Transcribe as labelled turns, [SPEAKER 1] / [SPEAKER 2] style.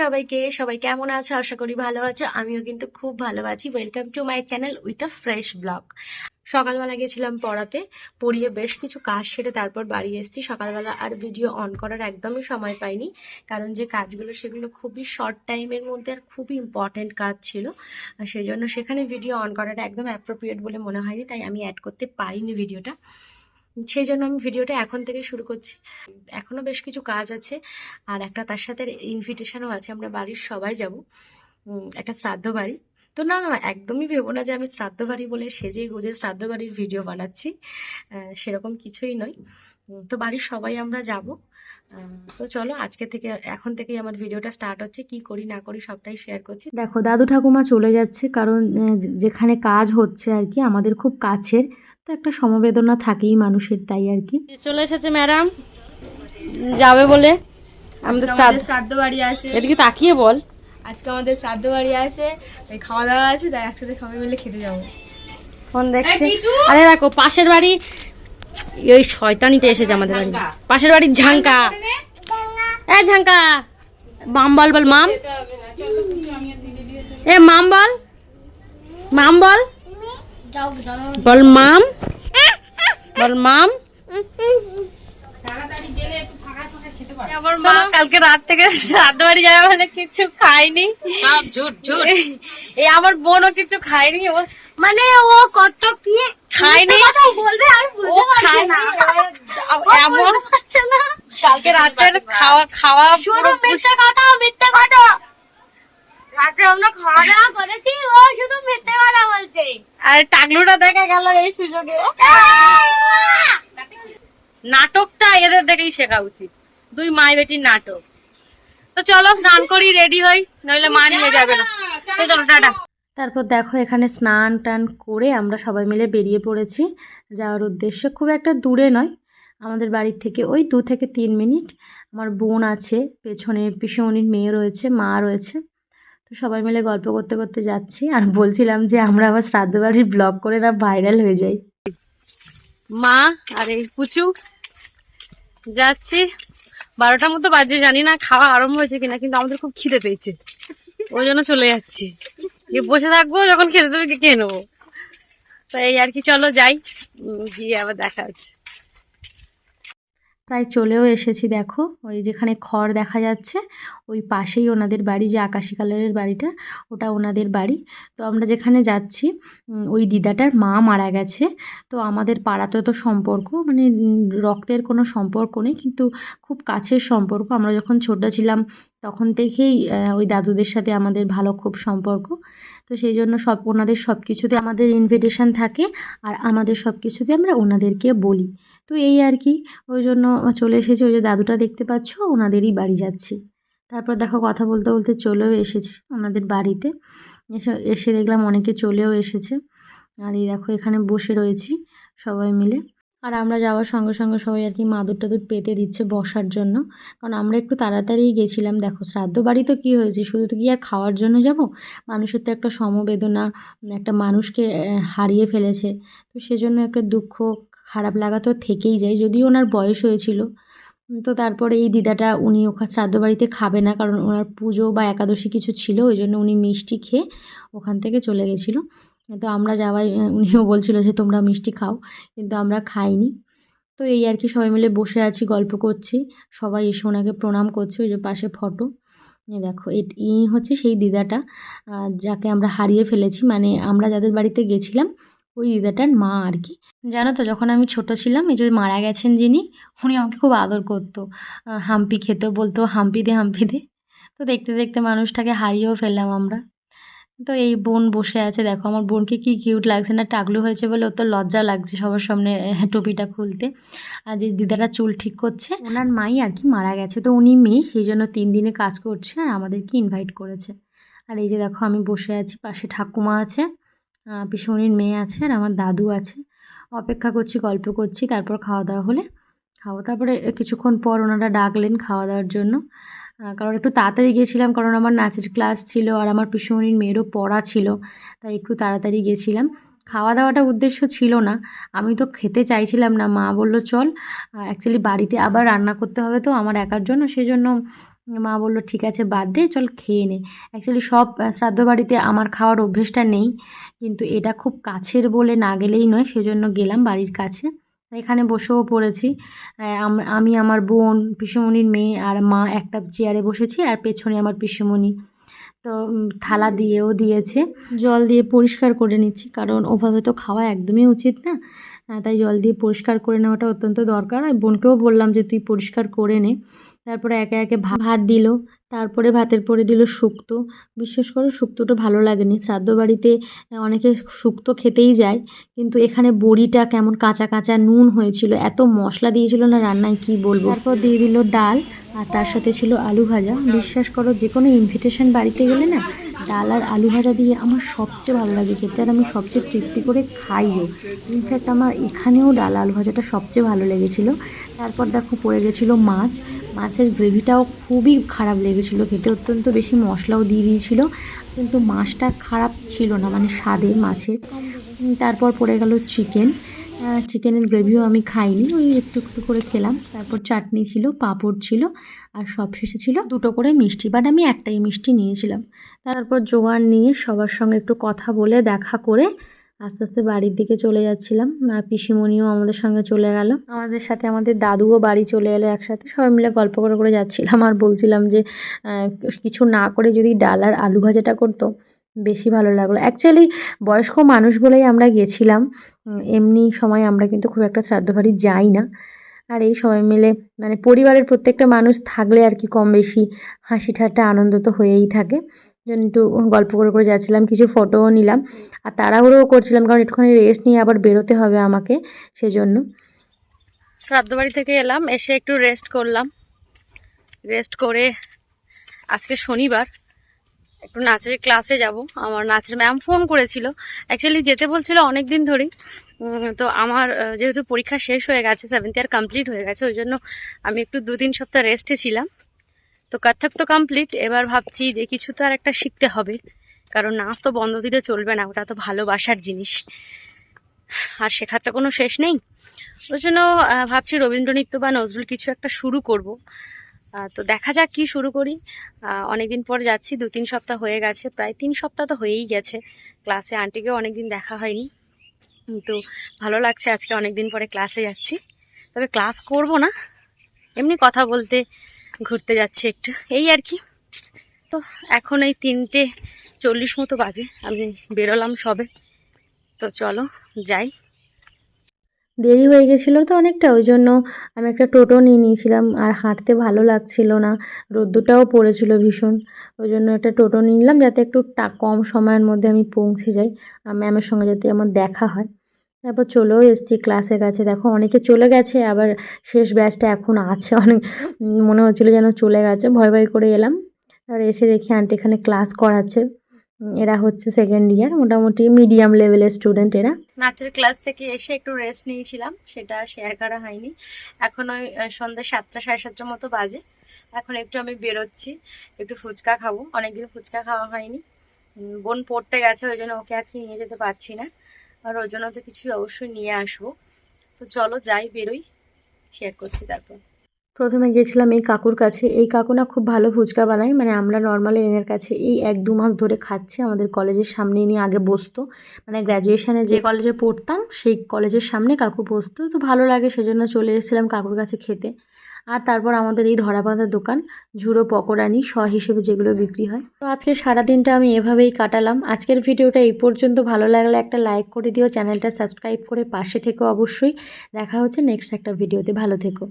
[SPEAKER 1] সবাইকে। সবাই কেমন আছো? আশা করি ভালো আছো। আমিও কিন্তু খুব ভালো আছি। Welcome to my channel with a fresh blog সকালবেলা গেছিলাম পড়াতে, পড়িয়ে বেশ কিছু কাজ সেরে তারপর বাড়ি এসেছি। সকালবেলা আর ভিডিও অন করার একদমই সময় পাইনি, কারণ যে কাজগুলো সেগুলো খুবই শর্ট টাইমের মধ্যে আর খুবই ইম্পর্ট্যান্ট কাজ ছিল। আর সেই জন্য সেখানে ভিডিও অন করাটা একদম অ্যাপ্রোপ্রিয়েট বলে মনে হয়নি, তাই আমি অ্যাড করতে পারিনি ভিডিওটা সেই জন্য আমি ভিডিওটা এখন থেকে শুরু করছি। এখনও বেশ কিছু কাজ আছে আর একটা তার সাথে ইনভিটেশনও আছে, আমরা বাড়ির সবাই যাব। একটা শ্রাদ্ধ বাড়ি। তো না না একদমই ভেবো না যে আমি শ্রাদ্ধ বাড়ি বলে সেজে গুজে শ্রাদ্ধ বাড়ির ভিডিও বানাচ্ছি। সেরকম কিছুই নয়। তো বাড়ির সবাই আমরা যাব। তো চলো, আজকে থেকে, এখন থেকেই আমার ভিডিওটা স্টার্ট হচ্ছে। কি করি, না করি সবটাই শেয়ার করছি।
[SPEAKER 2] দেখো, দাদু ঠাকুমা চলে যাচ্ছে কারণ যেখানে কাজ হচ্ছে আর কি, আমাদের খুব কাছের। তো একটা সমবেদনা থাকেই মানুষের তাই আর কি।
[SPEAKER 1] চলে এসেছে ম্যাডাম? যাবে বলে? আমাদের শ্রাদ্ধ
[SPEAKER 3] শ্রাদ্ধ বাড়ি আছে।
[SPEAKER 1] এদিকে তাকিয়ে বল?
[SPEAKER 3] আজকে আমাদের শ্রাদ্ধ বাড়ি আছে তাই খাওয়া দাওয়া আছে তাই একসাথে সবাই মিলে খেতে যাব।
[SPEAKER 1] ফোন দেখছে। আরে দেখো পাশের বাড়ি ওই শয়তানিতে এসেছে আমাদের বাড়ি পাশের বাড়ির ঝাঙ্কা। এ ঝাঙ্কা মাম বল বল মাম। এ মাম বল মাম বল। বল মাম। বল মাম। আমার মা কালকে রাত থেকে শ্রাদ্ধ বাড়ি বলে কিছু খায়নি। ঝুট ঝুট। এই আমার বোনও কিছু খায়নি ও
[SPEAKER 4] মানে ও কত কি?
[SPEAKER 1] খায়নি।
[SPEAKER 4] বলবে আর
[SPEAKER 1] এমন কালকে রাতের খাওয়া খাওয়া
[SPEAKER 4] শুধু কথা মিথ্যে কথা রাতে আমরা খাওয়া দাওয়া করেছি ও শুধু মিথ্যে কথা বলছে।
[SPEAKER 1] আর টাকলুটা দেখা গেল এই সুযোগে। নাটকটা এদের দেখেই শেখা উচিত। দুই মাই বেটির নাটক। তো চলো স্নান করি রেডি হই নইলে মা নিয়ে যাবে না। তো চলো টাটা।
[SPEAKER 2] তারপর দেখো এখানে স্নান টান করে আমরা সবাই মিলে বেরিয়ে পড়েছি। যাওয়ার উদ্দেশ্য খুব একটা দূরে নয়। আমাদের বাড়ির থেকে ওই দু থেকে তিন মিনিট। আমার বোন আছে পেছনে পিসুমনির মেয়ে রয়েছে মা রয়েছে। তো সবাই মিলে গল্প করতে করতে যাচ্ছি আর বলছিলাম যে আমরা আবার শ্রাদ্ধ বাড়ির ব্লগ করে না ভাইরাল হয়ে যাই।
[SPEAKER 1] মা, আর এই পুচু, যাচ্ছি। বারোটার মতো বাজে, জানি না খাওয়া আরম্ভ হয়েছে কিনা, কিন্তু আমাদের খুব খিদে পেয়েছে। ওই জন্য চলে যাচ্ছি। বসে থাকব, যখন খেতে দেবে খেয়ে নেব। তো এই আর কি, চলো যাই। গিয়ে আবার দেখা হচ্ছে।
[SPEAKER 2] প্রায় চলেও এসেছি, দেখো। ওই যেখানে খড় দেখা যাচ্ছে, ওই পাশেই ওনাদের বাড়ি, যে আকাশি কালারের বাড়িটা, ওটা ওনাদের বাড়ি। তো আমরা যেখানে যাচ্ছি ওই দিদাটার মা মারা গেছে। তো আমাদের পাড়াতে তো সম্পর্ক মানে রক্তের কোনো সম্পর্ক নেই, কিন্তু খুব কাছের সম্পর্ক। আমরা যখন ছোটো ছিলাম, তখন থেকেই ওই দাদুদের সাথে আমাদের ভালো খুব সম্পর্ক। তো সেই জন্য সব ওনাদের সব কিছুতে আমাদের ইনভিটেশন থাকে আর আমাদের সব কিছুতে আমরা ওনাদেরকে বলি। তো এই আর কি, ওই জন্য চলে এসেছি, ওই যে দাদুটা দেখতে পাচ্ছ, ওনাদেরই বাড়ি যাচ্ছি। তারপর দেখো কথা বলতে বলতে চলেও এসেছি ওনাদের বাড়িতে। এসে এসে দেখলাম অনেকে চলেও এসেছে। আর এই দেখো এখানে বসে রয়েছি সবাই মিলে। আর আমরা যাওয়ার সঙ্গে সঙ্গে সবাই আর কি মাদুর টাদুর পেতে দিচ্ছে বসার জন্য। কারণ আমরা একটু তাড়াতাড়ি গেছিলাম। দেখো, শ্রাদ্ধ বাড়ি তো কী হয়েছে? শুধু তো কি আর খাওয়ার জন্য যাব? মানুষের তো একটা সমবেদনা, একটা মানুষকে হারিয়ে ফেলেছে। তো সেজন্য একটা দুঃখ, খারাপ লাগা তো থেকেই যায়। যদিও ওনার বয়স হয়েছিল। তো তারপরে এই দিদাটা, উনি ওখানে শ্রাদ্ধ বাড়িতে খাবে না। কারণ ওনার পুজো বা একাদশী কিছু ছিল। ওই জন্য উনি মিষ্টি খেয়ে ওখান থেকে চলে গেছিল। তো আমরা যাওয়াই উনিও বলছিল যে, তোমরা মিষ্টি খাও। কিন্তু আমরা খাইনি। তো এই আর কি সবাই মিলে বসে আছি, গল্প করছি। সবাই এসে ওনাকে প্রণাম করছে, ওই যে পাশে ফটো। দেখো ইনি হচ্ছে সেই দিদাটা। যাকে আমরা হারিয়ে ফেলেছি মানে আমরা যাদের বাড়িতে গেছিলাম, ওই দিদাটার মা আর কি। জানো তো, যখন আমি ছোট ছিলাম, এই যে মারা গেছেন যিনি, উনি আমাকে খুব আদর করতো। হাম্পি খেতে বলতো, হাম্পি দে হাম্পি দে। তো দেখতে দেখতে মানুষটাকে হারিয়েও ফেললাম আমরা। তো এই বোন বসে আছে, দেখো আমার বোনকে কি কিউট লাগছে না টাকলু হয়েছে বলে ওর তো লজ্জা লাগছে সবার সামনে টুপিটা খুলতে। আর যে দিদাটা চুল ঠিক করছে, ওনার মাই আর কি মারা গেছে, তো উনি মেয়ে, সেই জন্য তিন দিনে কাজ করছে আর আমাদেরকে ইনভাইট করেছে। আর এই যে দেখো আমি বসে আছি, পাশে ঠাকুমা আছে পিসুমনির মেয়ে আছে আর আমার দাদু আছে। অপেক্ষা করছি, গল্প করছি, তারপর খাওয়া দাওয়া হলে, খাওয়া, তারপরে কিছুক্ষণ পর ওনারা ডাকলেন খাওয়া দাওয়ার জন্য। কারণ একটু তাড়াতাড়ি গিয়েছিলাম, কারণ আমার নাচের ক্লাস ছিল আর আমার পিসুমনির মেয়েরও পড়া ছিল, তাই একটু তাড়াতাড়ি গেছিলাম খাওয়া দাওয়াটা উদ্দেশ্য ছিল না, আমি তো খেতে চাইছিলাম না, মা বলল, চল অ্যাকচুয়ালি বাড়িতে আবার রান্না করতে হবে তো আমার একার জন্য সেই জন্য মা বলল, ঠিক আছে, বাদ দে, চল খেয়ে নে। অ্যাকচুয়ালি সব শ্রাদ্ধ বাড়িতে আমার খাওয়ার অভ্যেসটা নেই, কিন্তু এটা খুব কাছের বলে না গেলেই নয়, সেজন্য গেলাম বাড়ির কাছে। এখানে বসেও পড়েছি। আম- আমি আমার বোন, পিসুমণির মেয়ে আর মা একটা চেয়ারে বসেছি আর পেছনে আমার পিসুমণি। তো থালা দিয়েও দিয়েছে। জল দিয়ে পরিষ্কার করে নিচ্ছি কারণ ওভাবে তো খাওয়া একদমই উচিত না। তাই জল দিয়ে পরিষ্কার করে নেওয়াটা অত্যন্ত দরকার। আর বোনকেও বললাম যে, তুই পরিষ্কার করে নে। তারপরে একে একে ভাত দিল। তারপরে ভাতের পরে দিল শুক্তো। বিশেষ করে, শুক্তোটা ভালো লাগেনি। শ্রাদ্ধ বাড়িতে অনেকে শুক্তো খেতেই যায়, কিন্তু এখানে বড়িটা কেমন কাঁচা কাঁচা নুন হয়েছিল, এত মশলা দিয়েছিল না রান্নায়, কি বলব? তারপর দিয়ে দিল ডাল, আর তার সাথে ছিল আলু ভাজা। বিশ্বাস করো, যে কোনো ইনভিটেশন বাড়িতে গেলে না, ডাল আর আলু ভাজা দিয়ে আমার সবচেয়ে ভালো লাগে খেতে, আর আমি সবচেয়ে তৃপ্তি করে খাইও। ইনফ্যাক্ট আমার এখানেও ডাল আলু ভাজাটা সবচেয়ে ভালো লেগেছিল। তারপর দেখো, পড়ে গেছিল মাছ। মাছের গ্রেভিটাও খুবই খারাপ লেগেছিলো খেতে অত্যন্ত বেশি মশলাও দিয়ে দিয়েছিল, কিন্তু মাছটা খারাপ ছিল না মানে স্বাদে মাছের। তারপর পড়ে গেল চিকেন। চিকেনের গ্রেভিও আমি খাইনি, ওই একটু একটু করে খেলাম। তারপর চাটনি ছিল, পাঁপড় ছিল, আর সবশেষে ছিল দুটো করে মিষ্টি বাট আমি একটাই মিষ্টি নিয়েছিলাম। তারপর জোগান নিয়ে সবার সঙ্গে একটু কথা বলে, দেখা করে আস্তে আস্তে বাড়ির দিকে চলে যাচ্ছিলাম। আর পিসিমণিও আমাদের সঙ্গে চলে গেল। আমাদের সাথে আমাদের দাদুও বাড়ি চলে এলো একসাথে। সবাই মিলে গল্প করে করে যাচ্ছিলাম। আর বলছিলাম যে কিছু না করে যদি ডাল আর আলু ভাজাটা করতো, বেশি ভালো লাগল। অ্যাকচুয়ালি বয়স্ক মানুষ বলেই আমরা গেছিলাম। এমনি সময় আমরা কিন্তু খুব একটা শ্রাদ্ধ বাড়ি যাই না। আর এই সবাই মিলে মানে পরিবারের প্রত্যেকটা মানুষ থাকলে আর কি কম বেশি হাসি ঠাট্টা আনন্দ তো হয়েই থাকে। জন্য একটু গল্প করে করে যাচ্ছিলাম, কিছু ফটোও নিলাম। আর তাড়াহুড়োও করছিলাম, কারণ একটুখানি রেস্ট নিয়ে আবার বেরোতে হবে আমাকে সেজন্য।
[SPEAKER 1] শ্রাদ্ধ বাড়ি থেকে এলাম, এসে একটু রেস্ট করলাম। রেস্ট করে আজকে শনিবার, একটু নাচের ক্লাসে যাব। আমার নাচের ম্যাম ফোন করেছিল। অ্যাকচুয়ালি যেতে বলছিল অনেক দিন ধরেই তো আমার যেহেতু পরীক্ষা শেষ হয়ে গেছে সেভেন্থ ইয়ার কমপ্লিট হয়ে গেছে, ওই জন্য আমি একটু দু তিন সপ্তাহ রেস্টে ছিলাম। তো কত্থক তো কমপ্লিট এবার ভাবছি যে কিছু তো আর একটা শিখতে হবে। কারণ নাচ তো বন্ধ দিলে চলবে না ওটা তো ভালোবাসার জিনিস। আর শেখার তো কোনো শেষ নেই। ওই জন্য ভাবছি রবীন্দ্রনৃত্য বা নজরুল কিছু একটা শুরু করব। তো দেখা যাক কি শুরু করি। অনেকদিন পর যাচ্ছি দু তিন সপ্তাহ হয়ে গেছে প্রায় তিন সপ্তাহ তো হয়েই গেছে। ক্লাসে আন্টিকেও অনেকদিন দেখা হয়নি। উম, তো ভালো লাগছে আজকে অনেকদিন পরে ক্লাসে যাচ্ছি। তবে ক্লাস করব না। এমনি কথা বলতে ঘুরতে যাচ্ছি একটু। এই আর কি। তো এখন এই তিনটে চল্লিশ মতো বাজে। আমি বেরোলাম সবে। তো চলো, যাই।
[SPEAKER 2] দেরি হয়ে গেছিল তো অনেকটা, ওই জন্য আমি একটা টোটো নিয়ে নিয়েছিলাম আর হাঁটতে ভালো লাগছিল না। রোদ্দুরটাও পড়েছিল ভীষণ। ওই জন্য একটা টোটো নিলাম যাতে একটু কম সময়ের মধ্যে আমি পৌঁছে যাই। ম্যামের সঙ্গে যাতে আমার দেখা হয়। তারপর চলেও এসেছি ক্লাসের কাছে। দেখো, অনেকে চলে গেছে, আবার শেষ ব্যাচটা এখন আছে। অনেক মনে হচ্ছিল যেন চলে গেছে। ভয় ভয় করে এলাম। আর এসে দেখি আন্টি এখানে ক্লাস করাচ্ছে। এরা হচ্ছে সেকেন্ড ইয়ার মোটামুটি মিডিয়াম লেভেলের স্টুডেন্ট এরা।
[SPEAKER 1] নাচের ক্লাস থেকে এসে একটু রেস্ট নিয়েছিলাম। সেটা শেয়ার করা হয়নি। এখন ওই সন্ধ্যা সাতটা, সাড়ে সাতটার মতো বাজে। এখন একটু আমি বেরোচ্ছি। একটু ফুচকা খাব। অনেকদিন ফুচকা খাওয়া হয়নি। বোন পড়তে গেছে, ওই জন্য ওকে আজকে নিয়ে যেতে পারছি না। আর ওর জন্য তো কিছু অবশ্যই নিয়ে আসব। তো চলো যাই, বেরোই শেয়ার করছি তারপর।
[SPEAKER 2] প্রথমে গেছিলাম এই কাকুর কাছে। এই কাকু না খুব ভালো ফুচকা বানায়। মানে আমরা নর্মালি এনের কাছে এই এক দু মাস ধরে খাচ্ছি। আমাদের কলেজের সামনে ইনি আগে বসতো। মানে গ্র্যাজুয়েশনে যে কলেজে পড়তাম, সেই কলেজের সামনে কাকু বসতো। তো ভালো লাগে, সেজন্য চলে এসেছিলাম কাকুর কাছে খেতে। আর তারপর আমাদের এই ধরাবাঁধা দোকান, ঝুড়ো পকোড়ানি স হিসেবে যেগুলো বিক্রি হয়। তো আজকে সারাদিনটা আমি এভাবেই কাটালাম। আজকের ভিডিওটা এই পর্যন্ত। ভালো লাগলে একটা লাইক করে দিও। চ্যানেলটা সাবস্ক্রাইব করে পাশে থেকো অবশ্যই। দেখা হচ্ছে নেক্সট একটা ভিডিওতে। ভালো থেকো।